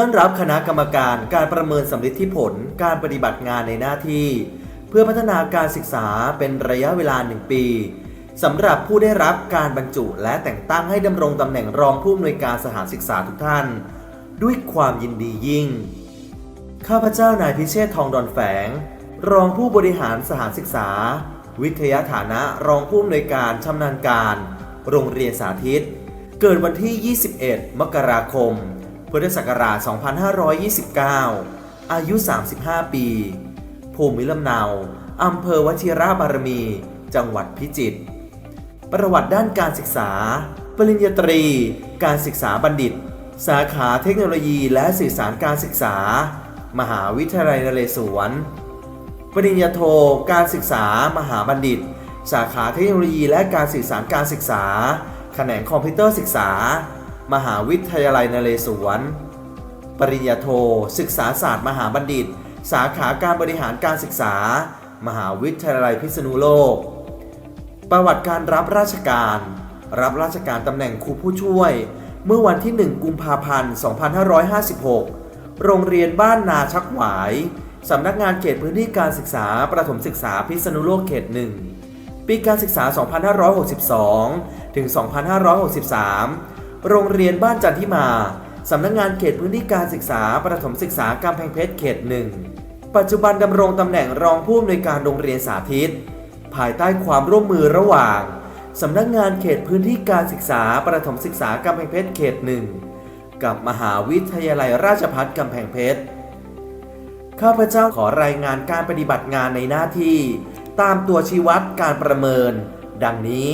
ต้อนรับคณะกรรมการการประเมินสำลิดที่ผลการปฏิบัติงานในหน้าที่ เพื่อพัฒนาการศึกษาเป็นระยะเวลา 1 ปีสำหรับผู้ได้รับการบรรจุและแต่งตั้งให้ดำรงตำแหน่งรองผู้อำนวยการสถานศึกษาทุกท่าน ด้วยความยินดียิ่ง ข้าพเจ้านายพิเชษทองดอนแฝง รองผู้บริหารสถานศึกษา วิทยาฐานะรองผู้อำนวยการชำนาญการ โรงเรียนสาธิต เกิดวันที่ 21 มกราคม พุทธศักราช 2529 อายุ 35 ปี ภูมิลำเนา อำเภอวชิระบารมี จังหวัดพิจิตร ประวัติด้านการศึกษา ปริญญาตรี การศึกษาบัณฑิต สาขาเทคโนโลยีและสื่อสารการศึกษา มหาวิทยาลัยนเรศวร ปริญญาโท การศึกษา มหาบัณฑิต สาขาเทคโนโลยีและการสื่อสารการศึกษา แขนงคอมพิวเตอร์ศึกษา มหาวิทยาลัยนเรศวร ปริญญาโท ศึกษาศาสตร์มหาบัณฑิต สาขาการบริหารการศึกษา มหาวิทยาลัยพิษณุโลก ประวัติการรับราชการ รับราชการตำแหน่งครูผู้ช่วย เมื่อวันที่ 1 กุมภาพันธ์ 2556 โรงเรียนบ้านนาชักหวาย สำนักงานเขตพื้นที่การศึกษา ประถมศึกษาพิษณุโลกเขต1ปีการศึกษา 2562 ถึง 2563 โรงเรียนบ้านจันทิมาสำนักงานเขตพื้นที่การศึกษาประถมศึกษากำแพงเพชรเขต1ปัจจุบันดำรงตำแหน่งรองผู้อำนวยการโรงเรียนสาธิต ภายใต้ความร่วมมือระหว่างสำนักงานเขตพื้นที่การศึกษาประถมศึกษากำแพงเพชรเขตหนึ่งกับมหาวิทยาลัยราชภัฏกำแพงเพชร ข้าพเจ้าขอรายงานการปฏิบัติงานในหน้าที่ ตามตัวชี้วัดการประเมิน ดังนี้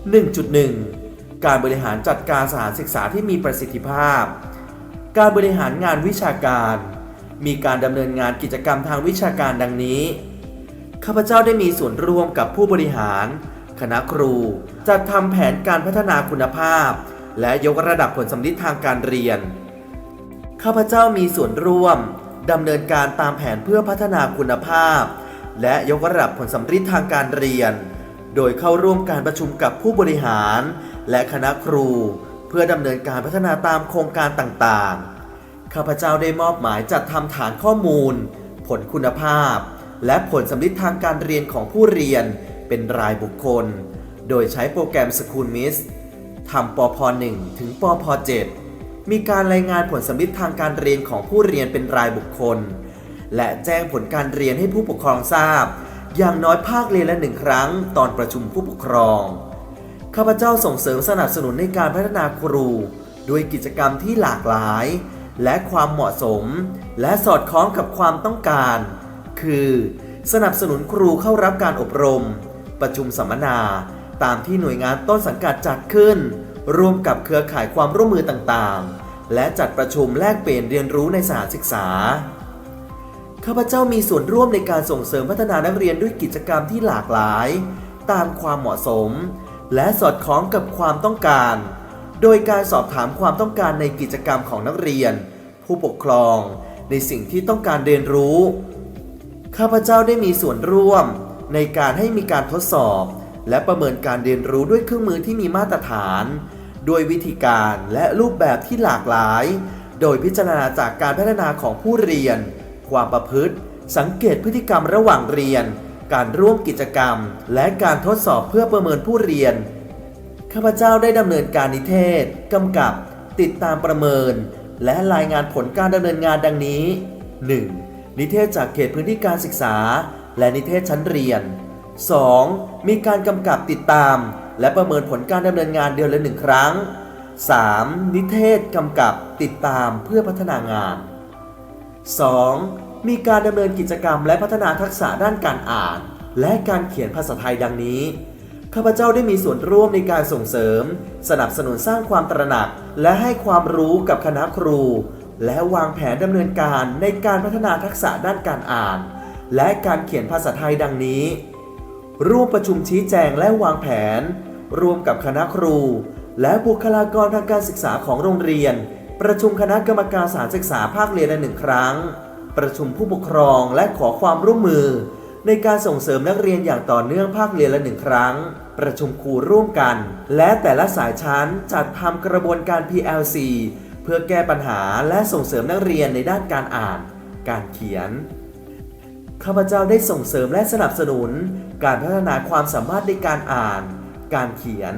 1.1 การบริหารจัดการสถานศึกษาที่มีประสิทธิภาพ การบริหารงานวิชาการ มีการดำเนินงานกิจกรรมทางวิชาการดังนี้ ข้าพเจ้าได้มีส่วนร่วมกับผู้บริหาร คณะครู จัดทำแผนการพัฒนาคุณภาพ และยกระดับผลสำลิดทางการเรียน ข้าพเจ้ามีส่วนร่วมดำเนินการตามแผนเพื่อพัฒนาคุณภาพ และยกระดับผลสำลิดทางการเรียน โดยเข้าร่วมการประชุมกับผู้บริหาร และคณะครู เพื่อดำเนินการพัฒนาตามโครงการต่างๆ ข้าพเจ้าได้มอบหมายจัดทำฐานข้อมูล ผลคุณภาพ และผลสำลิดทางการเรียนของผู้เรียนเป็นรายบุคคล โดยใช้โปรแกรม School m i s ทำปพ 1 ถึงปพ 7 มีการรายงานผลสำลิดทางการเรียนของผู้เรียนเป็นรายบุคคล และแจ้งผลการเรียนให้ผู้ปกครองทราบ อย่างน้อยภาคเรียนละหนึ่งครั้งตอนประชุมผู้ปกครอง ข้าพเจ้าส่งเสริมสนับสนุนในการพัฒนาครูด้วยกิจกรรมที่หลากหลาย และความเหมาะสม และสอดคล้องกับความต้องการ คือ สนับสนุนครูเข้ารับการอบรม ประชุมสัมมนา ตามที่หน่วยงานต้นสังกัดจัดขึ้น ร่วมกับเครือข่ายความร่วมมือต่างๆ และจัดประชุมแลกเปลี่ยนเรียนรู้ในสถานศึกษาข้าพเจ้ามีส่วนร่วมในการส่งเสริมพัฒนานักเรียนด้วยกิจกรรมที่หลากหลาย ตามความเหมาะสม และสอดคล้องกับความต้องการ โดยการสอบถามความต้องการในกิจกรรมของนักเรียน ผู้ปกครอง ในสิ่งที่ต้องการเรียนรู้ ข้าพเจ้าได้มีส่วนร่วม ในการให้มีการทดสอบ และประเมินการเรียนรู้ด้วยเครื่องมือที่มีมาตรฐานด้วยวิธีการและรูปแบบที่หลากหลาย โดยพิจารณาจากการพัฒนาของผู้เรียน ความประพฤติ สังเกตพฤติกรรมระหว่างเรียน การร่วมกิจกรรม และการทดสอบเพื่อประเมินผู้เรียน ข้าพเจ้าได้ดำเนินการนิเทศกำกับ ติดตามประเมิน และรายงานผลการดำเนินงานดังนี้ 1. นิเทศจากเขตพื้นที่การศึกษา และนิเทศชั้นเรียน 2. มีการกำกับติดตาม และประเมินผลการดำเนินงานเดือนละหนึ่งครั้ง 3. นิเทศกำกับติดตามเพื่อพัฒนางาน 2. มีการดำเนินกิจกรรมและพัฒนาทักษะด้านการอ่าน และการเขียนภาษาไทยดังนี้ ข้าพเจ้าได้มีส่วนร่วมในการส่งเสริม สนับสนุนสร้างความตระหนัก และให้ความรู้กับคณะครู และวางแผนดำเนินการในการพัฒนาทักษะด้านการอ่าน และการเขียนภาษาไทยดังนี้ ร่วมประชุมชี้แจงและวางแผน ร่วมกับคณะครู และบุคลากรทางการศึกษาของโรงเรียน ประชุมคณะกรรมการสานศึกษาภาคเรียนละหนึ่งครั้ง ประชุมผู้ปกครองและขอความร่วมมือ ในการส่งเสริมนักเรียนอย่างต่อเนื่องภาคเรียนละหนึ่งครั้ง ประชุมครูร่วมกัน และแต่ละสายชั้นจัดทำกระบวนการ PLC เพื่อแก้ปัญหาและส่งเสริมนักเรียนในด้านการอ่าน การเขียน ข้าพเจ้าได้ส่งเสริมและสนับสนุน การพัฒนาความสามารถในการอ่าน การเขียน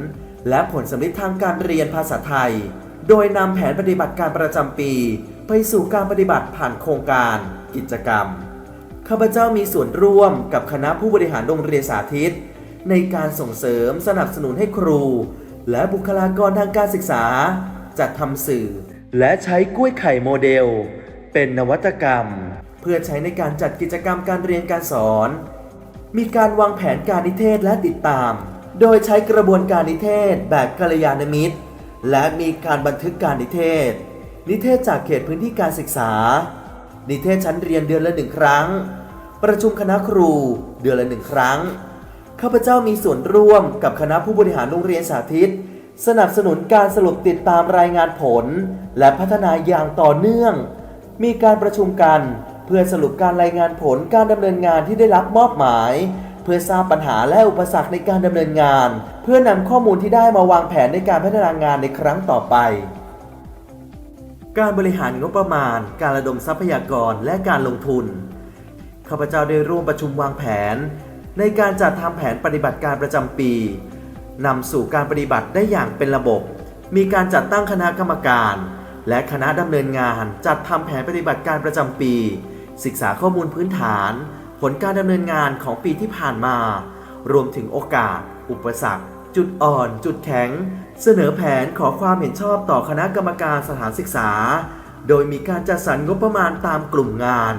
และผลสำลิดทางการเรียนภาษาไทย โดยนำแผนปฏิบัติการประจำปี ไปสู่การปฏิบัติผ่านโครงการ กิจกรรม ข้าพเจ้ามีส่วนร่วมกับคณะผู้บริหารโรงเรียนสาธิต ในการส่งเสริมสนับสนุนให้ครู และบุคลากรทางการศึกษา จัดทำสื่อ และใช้กล้วยไข่โมเดล เป็นนวัตกรรม เพื่อใช้ในการจัดกิจกรรมการเรียนการสอน มีการวางแผนการนิเทศและติดตาม โดยใช้กระบวนการนิเทศแบบกัลยาณมิตร และมีการบันทึกการนิเทศ นิเทศจากเขตพื้นที่การศึกษา นิเทศชั้นเรียนเดือนละหนึ่งครั้ง ประชุมคณะครูเดือนละหนึ่งครั้ง ข้าพเจ้ามีส่วนร่วมกับคณะผู้บริหารโรงเรียนสาธิต สนับสนุนการสรุปติดตามรายงานผล และพัฒนาอย่างต่อเนื่อง มีการประชุมกันเพื่อสรุปการรายงานผลการดำเนินงานที่ได้รับมอบหมาย เพื่อทราบปัญหาและอุปสรรคในการดำเนินงาน เพื่อนำข้อมูลที่ได้มาวางแผนในการพัฒนางานในครั้งต่อไป การบริหารงบประมาณ การระดมทรัพยากรและการลงทุน ข้าพเจ้าได้ร่วมประชุมวางแผน ในการจัดทำแผนปฏิบัติการประจำปีนำสู่การปฏิบัติได้อย่างเป็นระบบ มีการจัดตั้งคณะกรรมการ และคณะดำเนินงานจัดทำแผนปฏิบัติการประจำปี ศึกษาข้อมูลพื้นฐาน ผลการดำเนินงานของปีที่ผ่านมา รวมถึงโอกาส อุปสรรค จุดอ่อน จุดแข็ง เสนอแผนขอความเห็นชอบต่อคณะกรรมการสถานศึกษา โดยมีการจัดสรรงบประมาณตามกลุ่มงาน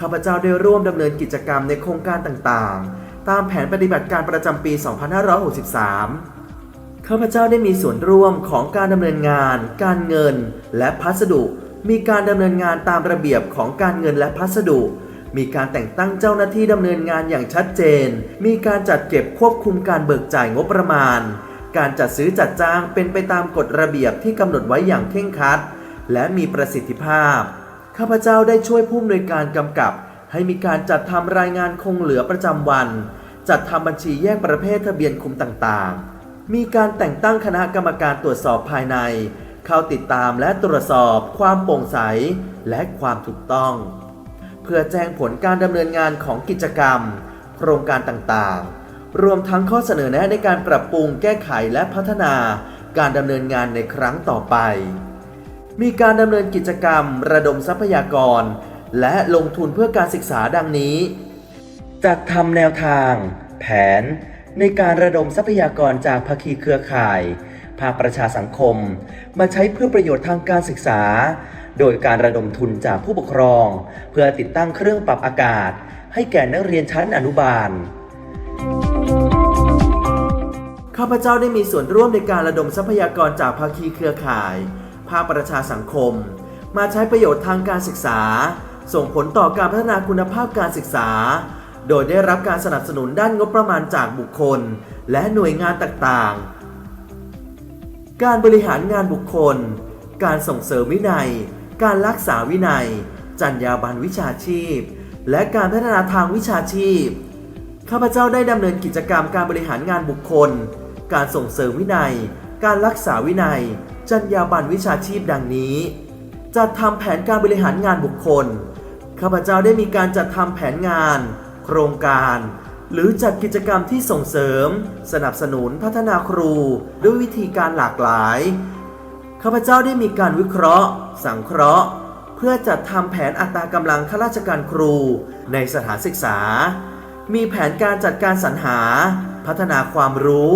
ข้าพเจ้าได้ร่วมดำเนินกิจกรรมในโครงการต่างๆ ตามแผนปฏิบัติการประจำปี 2563 ข้าพเจ้าได้มีส่วนร่วมของการดำเนินงาน การเงิน และพัสดุ มีการดำเนินงานตามระเบียบของการเงินและพัสดุมีการแต่งตั้งเจ้าหน้าที่ดำเนินงานอย่างชัดเจน มีการจัดเก็บควบคุมการเบิกจ่ายงบประมาณ การจัดซื้อจัดจ้างเป็นไปตามกฎระเบียบที่กำหนดไว้อย่างเคร่งครัด และมีประสิทธิภาพ ข้าพเจ้าได้ช่วยผู้อำนวยการกำกับ ให้มีการจัดทำรายงานคงเหลือประจำวัน จัดทำบัญชีแยกประเภททะเบียนคุมต่างๆ มีการแต่งตั้งคณะกรรมการตรวจสอบภายใน เข้าติดตามและตรวจสอบ ความโปร่งใส และความถูกต้อง เพื่อแจ้งผลการดำเนินงานของกิจกรรม โครงการต่างๆ รวมทั้งข้อเสนอแนะในการปรับปรุงแก้ไขและพัฒนาการดำเนินงานในครั้งต่อไป มีการดำเนินกิจกรรม ระดมทรัพยากร และลงทุนเพื่อการศึกษาดังนี้ จัดทำแนวทาง แผน ในการระดมทรัพยากรจากภาคีเครือข่าย ภาคประชาสังคม มาใช้เพื่อประโยชน์ทางการศึกษา โดยการระดมทุนจากผู้ปกครอง เพื่อติดตั้งเครื่องปรับอากาศ ให้แก่นักเรียนชั้นอนุบาล ข้าพเจ้าได้มีส่วนร่วมในการระดมทรัพยากรจากภาคีเครือข่าย ภาคประชาสังคม มาใช้ประโยชน์ทางการศึกษา ส่งผลต่อการพัฒนาคุณภาพการศึกษา โดยได้รับการสนับสนุนด้านงบประมาณจากบุคคล และหน่วยงานต่างๆ การบริหารงานบุคคล การส่งเสริมวินัย การรักษาวินัย จรรยาบรรณวิชาชีพ และการพัฒนาทางวิชาชีพ ข้าพเจ้าได้ดำเนินกิจกรรมการบริหารงานบุคคล การส่งเสริมวินัย การรักษาวินัย จรรยาบรรณวิชาชีพดังนี้ จัดทำแผนการบริหารงานบุคคล ข้าพเจ้าได้มีการจัดทำแผนงาน โครงการ หรือจัดกิจกรรมที่ส่งเสริม สนับสนุนพัฒนาครู ด้วยวิธีการหลากหลาย ข้าพเจ้าได้มีการวิเคราะห์ สังเคราะห์ เพื่อจัดทำแผนอัตรากำลังข้าราชการครูในสถานศึกษามีแผนการจัดการสรรหา พัฒนาความรู้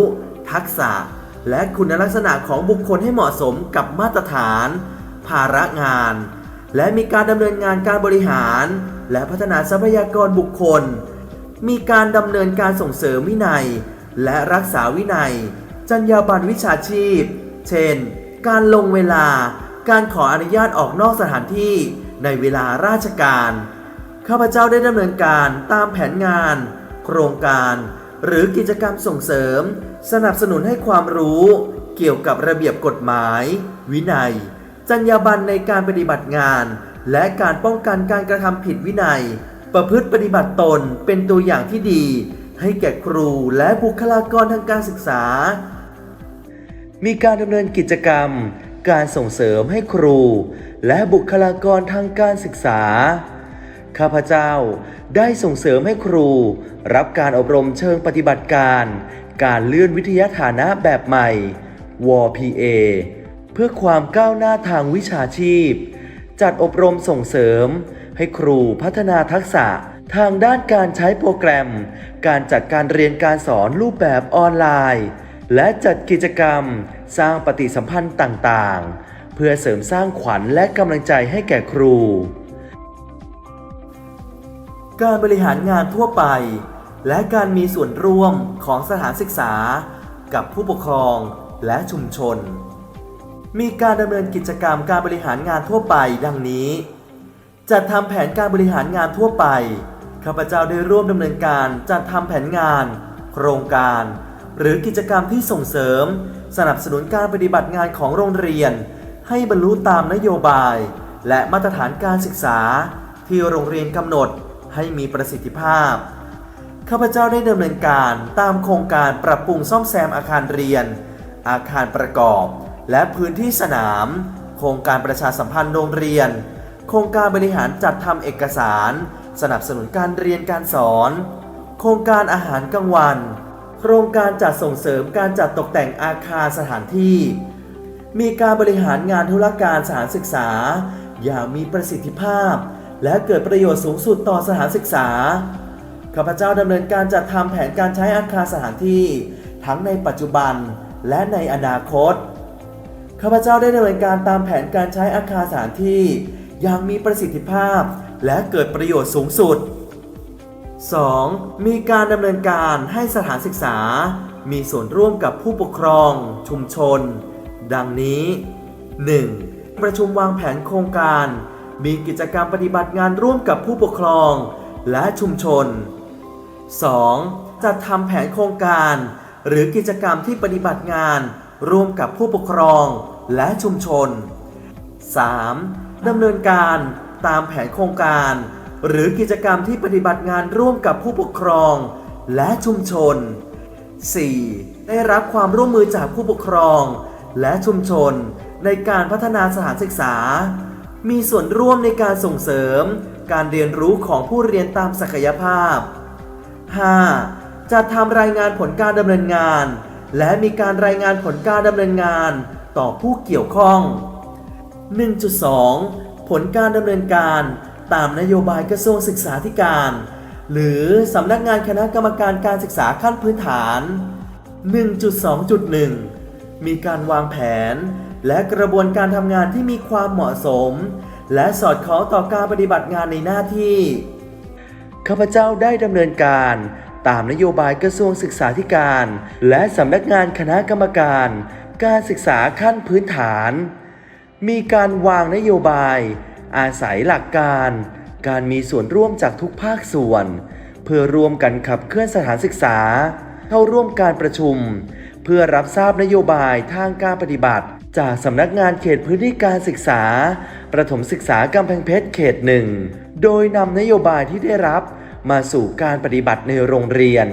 ทักษะ และคุณลักษณะของบุคคลให้เหมาะสมกับมาตรฐาน ภาระงาน และมีการดำเนินงานการบริหาร และพัฒนาทรัพยากรบุคคล มีการดำเนินการส่งเสริมวินัย และรักษาวินัย จรรยาบรรณวิชาชีพ เช่น การลงเวลา การขออนุญาตออกนอกสถานที่ในเวลาราชการ ข้าพเจ้าได้ดำเนินการตามแผนงาน โครงการ หรือกิจกรรมส่งเสริม สนับสนุนให้ความรู้เกี่ยวกับระเบียบกฎหมาย วินัย จรรยาบรรณในการปฏิบัติงาน และการป้องกันการกระทำผิดวินัย ประพฤติปฏิบัติตนเป็นตัวอย่างที่ดี ให้แก่ครูและบุคลากรทางการศึกษา มีการดำเนินกิจกรรม การส่งเสริมให้ครู และบุคลากรทางการศึกษา ข้าพเจ้าได้ส่งเสริมให้ครู รับการอบรมเชิงปฏิบัติการ การเลื่อนวิทยาฐานะแบบใหม่ WPA เพื่อความก้าวหน้าทางวิชาชีพ จัดอบรมส่งเสริม ให้ครูพัฒนาทักษะทางด้านการใช้โปรแกรม การจัดการเรียนการสอนรูปแบบออนไลน์ และจัดกิจกรรม สร้างปฏิสัมพันธ์ต่างๆ เพื่อเสริมสร้างขวัญและกำลังใจให้แก่ครู การบริหารงานทั่วไป และการมีส่วนร่วมของสถานศึกษา กับผู้ปกครองและชุมชน มีการดำเนินกิจกรรมการบริหารงานทั่วไปดังนี้ จัดทำแผนการบริหารงานทั่วไป ข้าพเจ้าได้ร่วมดำเนินการจัดทำแผนงาน โครงการ หรือกิจกรรมที่ส่งเสริม สนับสนุนการปฏิบัติงานของโรงเรียน ให้บรรลุตามนโยบาย และมาตรฐานการศึกษา ที่โรงเรียนกำหนดให้มีประสิทธิภาพ ข้าพเจ้าได้ดำเนินการตามโครงการปรับปรุงซ่อมแซมอาคารเรียน อาคารประกอบ และพื้นที่สนาม โครงการประชาสัมพันธ์โรงเรียน โครงการบริหารจัดทำเอกสาร สนับสนุนการเรียนการสอน โครงการอาหารกลางวัน โครงการจัดส่งเสริมการจัดตกแต่งอาคารสถานที่ มีการบริหารงานธุรการสถานศึกษา อย่างมีประสิทธิภาพ และเกิดประโยชน์สูงสุดต่อสถานศึกษา ข้าพเจ้าดำเนินการจัดทำแผนการใช้อาคารสถานที่ ทั้งในปัจจุบันและในอนาคต ข้าพเจ้าได้ดำเนินการตามแผนการใช้อาคารสถานที่ อย่างมีประสิทธิภาพ และเกิดประโยชน์สูงสุด 2. มีการดำเนินการให้สถานศึกษา มีส่วนร่วมกับผู้ปกครอง ชุมชน ดังนี้ 1. ประชุมวางแผนโครงการ มีกิจกรรมปฏิบัติงานร่วมกับผู้ปกครอง และชุมชน 2. จัดทำแผนโครงการ หรือกิจกรรมที่ปฏิบัติงาน ร่วมกับผู้ปกครองและชุมชน 3. ดำเนินการตามแผนโครงการ หรือกิจกรรมที่ปฏิบัติงานร่วมกับผู้ปกครองและชุมชน 4. ได้รับความร่วมมือจากผู้ปกครองและชุมชนในการพัฒนาสถานศึกษา มีส่วนร่วมในการส่งเสริม การเรียนรู้ของผู้เรียนตามศักยภาพ 5. จัดทำรายงานผลการดำเนินงาน และมีการรายงานผลการดำเนินงานต่อผู้เกี่ยวข้อง 1.2 ผลการดำเนินการตามนโยบายกระทรวงศึกษาธิการ หรือสำนักงานคณะกรรมการการศึกษาขั้นพื้นฐาน 1.2.1 มีการวางแผน และกระบวนการทำงานที่มีความเหมาะสม และสอดคล้องต่อการปฏิบัติงานในหน้าที่ ข้าพเจ้าได้ดำเนินการตามนโยบายกระทรวงศึกษาธิการ และสำนักงานคณะกรรมการ การศึกษาขั้นพื้นฐาน มีการวางนโยบาย อาศัยหลักการ การมีส่วนร่วมจากทุกภาคส่วน เพื่อร่วมกันขับเคลื่อนสถานศึกษา เข้าร่วมการประชุม เพื่อรับทราบนโยบายทางการปฏิบัติ จากสำนักงานเขตพื้นที่การศึกษา ประถมศึกษากำแพงเพชรเขตหนึ่งโดยนำนโยบายที่ได้รับ มาสู่การปฏิบัติในโรงเรียน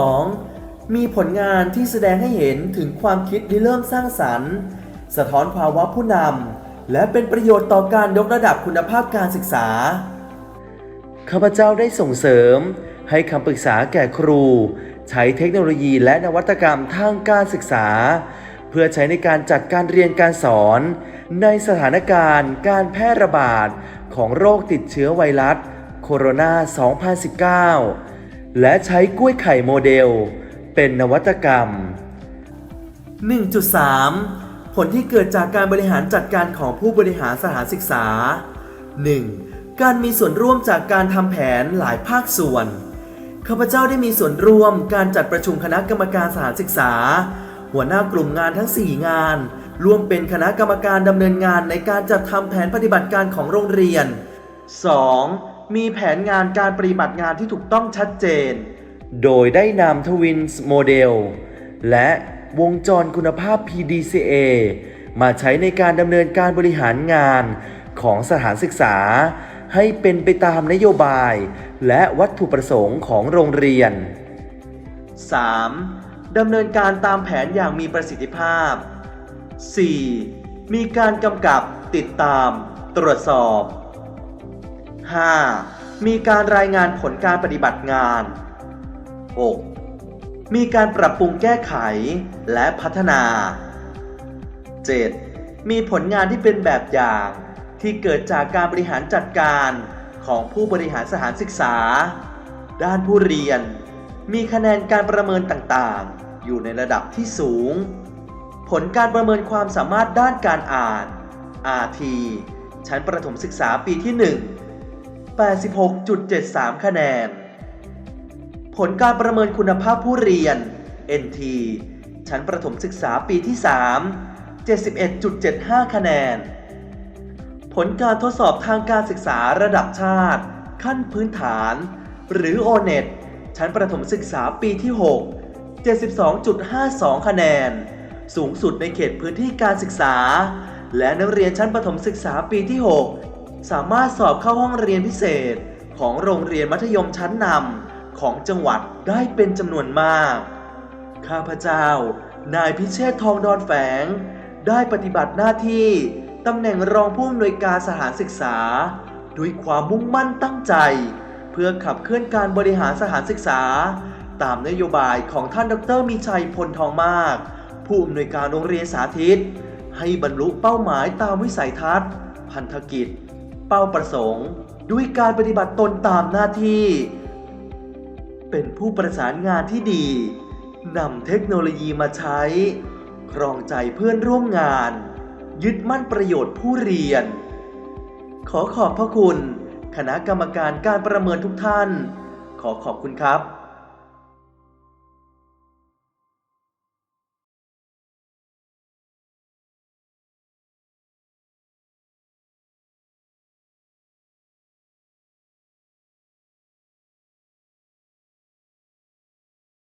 1.2.2 มีผลงานที่แสดงให้เห็นถึงความคิดริเริ่มสร้างสรรค์ สะท้อนภาวะผู้นำและเป็นประโยชน์ต่อการยกระดับคุณภาพการศึกษา ข้าพเจ้าได้ส่งเสริม ให้คำปรึกษาแก่ครู ใช้เทคโนโลยีและนวัตกรรมทางการศึกษา เพื่อใช้ในการจัดการเรียนการสอน ในสถานการณ์ การแพร่ระบาดของโรคติดเชื้อไวรัส โคโรนา 2019 และใช้กล้วยไข่โมเดล เป็นนวัตกรรม 1.3 ผลที่เกิดจากการบริหารจัดการของผู้บริหารสถานศึกษา 1. การมีส่วนร่วมจากการทำแผนหลายภาคส่วน ข้าพเจ้าได้มีส่วนร่วมการจัดประชุมคณะกรรมการสถานศึกษา หัวหน้ากลุ่มงานทั้ง 4 งาน ร่วมเป็นคณะกรรมการดำเนินงานในการจัดทำแผนปฏิบัติการของโรงเรียน 2. มีแผนงานการปฏิบัติงานที่ถูกต้องชัดเจน โดยได้นำทวินส์โมเดลและวงจรคุณภาพ PDCA มาใช้ในการดำเนินการบริหารงานของสถานศึกษา ให้เป็นไปตามนโยบาย และวัตถุประสงค์ของโรงเรียน 3. ดำเนินการตามแผนอย่างมีประสิทธิภาพ 4. มีการกำกับติดตาม ตรวจสอบ 5. มีการรายงานผลการปฏิบัติงาน 6. มีการปรับปรุงแก้ไขและพัฒนา 7. มีผลงานที่เป็นแบบอย่างที่เกิดจากการบริหารจัดการของผู้บริหารสถานศึกษา ด้านผู้เรียน มีคะแนนการประเมินต่างๆ อยู่ในระดับที่สูง ผลการประเมินความสามารถด้านการอ่าน RT ชั้นประถมศึกษาปีที่ 1 86.73 คะแนน ผลการประเมินคุณภาพผู้เรียน NT ชั้นประถมศึกษาปีที่ 3 71.75 คะแนน ผลการทดสอบทางการศึกษาระดับชาติ ขั้นพื้นฐาน หรือ O-NET ชั้นประถมศึกษาปีที่ 6 72.52 คะแนน สูงสุดในเขตพื้นที่การศึกษา และนักเรียนชั้นประถมศึกษาปีที่ 6 สามารถสอบเข้าห้องเรียนพิเศษของโรงเรียนมัธยมชั้นนำของจังหวัดได้เป็นจำนวนมาก ข้าพเจ้า นายพิเชษทองดอนแฝง ได้ปฏิบัติหน้าที่ตำแหน่งรองผู้อำนวยการสถานศึกษา ด้วยความมุ่งมั่นตั้งใจ เพื่อขับเคลื่อนการบริหารสถานศึกษา ตามนโยบายของท่านดรมีชัยพลทองมาก ผู้อำนวยการโรงเรียนสาธิต ให้บรรลุเป้าหมายตามวิสัยทัศน์ พันธกิจ เป้าประสงค์ ด้วยการปฏิบัติตนตามหน้าที่ เป็นผู้ประสานงานที่ดีนำเทคโนโลยีมาใช้ ครองใจเพื่อนร่วมงาน ยึดมั่นประโยชน์ผู้เรียน ขอขอบพระคุณ คณะกรรมการการประเมินทุกท่าน ขอขอบคุณครับ